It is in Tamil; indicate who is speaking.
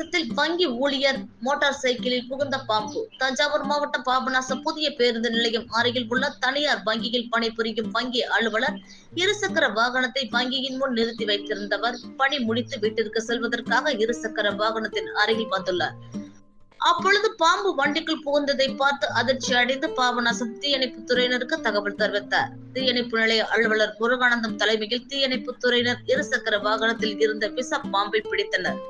Speaker 1: பாபநாசத்தில் வங்கி ஊழியர் மோட்டார் சைக்கிளில் புகுந்த பாம்பு. தஞ்சாவூர் மாவட்டம் பாபநாசம் புதிய பேருந்து நிலையம் அருகில் உள்ள தனியார் வங்கியில் பணிபுரியும் வங்கி அலுவலர் இருசக்கர வாகனத்தை வங்கியின் முன் நிறுத்தி வைத்திருந்தவர் பணி முடித்து வீட்டிற்கு செல்வதற்காக இருசக்கர வாகனத்தின் அருகில் வந்துள்ளார். அப்பொழுது பாம்பு வண்டிக்குள் புகுந்ததை பார்த்து அதிர்ச்சி அடைந்து பாபநாசம் தீயணைப்பு துறையினருக்கு தகவல் தெரிவித்தார். தீயணைப்பு நிலைய அலுவலர் முருகானந்தம் தலைமையில் தீயணைப்பு துறையினர் இருசக்கர வாகனத்தில் இருந்த விச பாம்பை பிடித்தனர்.